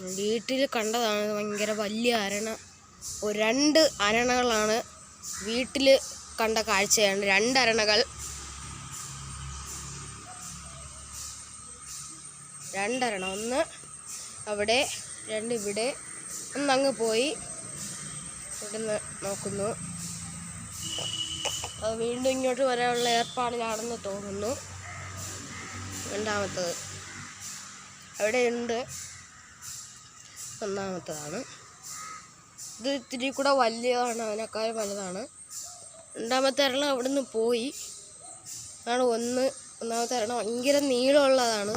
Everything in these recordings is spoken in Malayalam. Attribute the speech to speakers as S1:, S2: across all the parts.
S1: വീട്ടിൽ കണ്ടതാണ് ഭയങ്കര വലിയ അരണ. രണ്ട് അരണകളാണ് വീട്ടിൽ കണ്ട കാഴ്ചയാണ്. രണ്ട് അരണകൾ. രണ്ടരണ. ഒന്ന് അവിടെ രണ്ട് ഇവിടെ. ഒന്ന് ഒന്നങ്ങ് പോയി. ഇവിടുന്ന് നോക്കുന്നു. അത് വീണ്ടും ഇങ്ങോട്ട് വരാനുള്ള ഏർപ്പാടിലാണെന്ന് തോന്നുന്നു. രണ്ടാമത്തത്. അവിടെയുണ്ട്. ഒന്നാമത്തതാണ്. ഇത് ഇത്തിരി കൂടെ വലിയതാണ് അതിനേക്കാൾ വലുതാണ്. രണ്ടാമത്തെ അരണം അവിടുന്ന് പോയി. അതാണ് ഒന്ന് ഒന്നാമത്തെ അരണം ഭയങ്കര നീളമുള്ളതാണ്.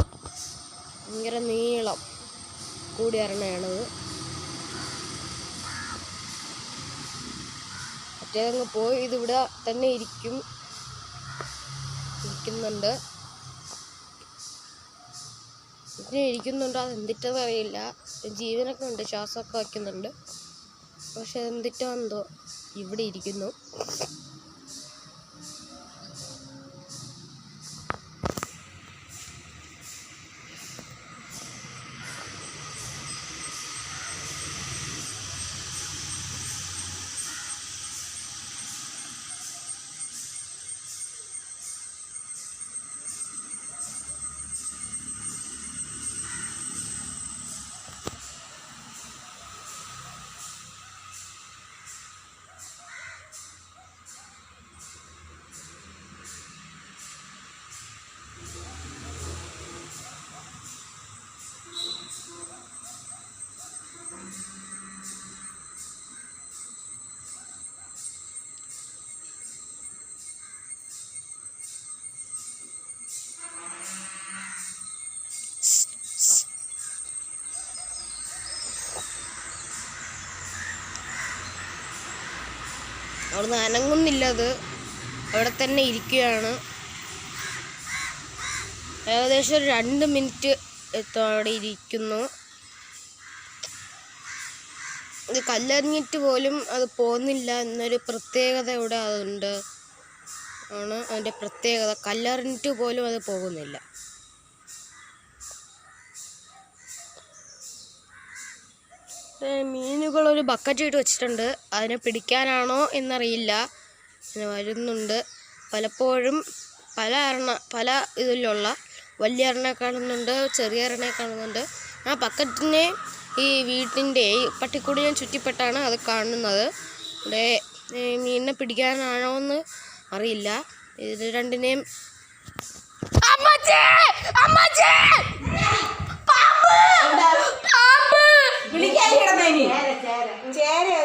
S1: ഭയങ്കര നീളം കൂടിയ അരണയാണത് മറ്റേതങ്ങ് പോയി ഇതിവിടെ തന്നെ ഇരിക്കും. ഇരിക്കുന്നുണ്ട്. ഇതിന് ഇരിക്കുന്നുണ്ട്. അത് എന്തിട്ടെന്ന് അറിയില്ല. ജീവനൊക്കെ ഉണ്ട്. ശ്വാസമൊക്കെ വയ്ക്കുന്നുണ്ട്. പക്ഷെ എന്തിട്ടോ എന്തോ ഇവിടെ ഇരിക്കുന്നു. അവിടുന്ന് അനങ്ങുന്നില്ല അത്. അവിടെ തന്നെ ഇരിക്കുകയാണ്. ഏകദേശം ഒരു രണ്ട് മിനിറ്റ് എത്തും അവിടെ ഇരിക്കുന്നു. ഇത് കല്ലെറിഞ്ഞിട്ട് പോലും അത് പോകുന്നില്ല. എന്നൊരു പ്രത്യേകത ഇവിടെ അതുണ്ട്. ആണ്. അതിന്റെ പ്രത്യേകത. കല്ലെറിഞ്ഞിട്ട് പോലും അത് പോകുന്നില്ല. മീനുകൾ ഒരു ബക്കറ്റ് ഇട്ട് വെച്ചിട്ടുണ്ട്. അതിനെ പിടിക്കാനാണോ എന്നറിയില്ല. അങ്ങനെ വരുന്നുണ്ട്. പലപ്പോഴും പല അരണ പല ഇതിലുള്ള വലിയ അരണയെ കാണുന്നുണ്ട് ചെറിയ അരണയെ കാണുന്നുണ്ട്. ആ ബക്കറ്റിനെ ഈ വീട്ടിന്റെ പട്ടിക്കൂടിനെ ചുറ്റിപ്പെട്ടാണ് അത് കാണുന്നത്. ഇവിടെ മീനിനെ പിടിക്കാനാണോ എന്ന് അറിയില്ല. ഇത് രണ്ടിനെയും അമ്മച്ചേ! അമ്മച്ചേ! പാമ്പ് പാമ്പ്
S2: വിളിക്കാൻ കിടന്നേനി ചേര അത്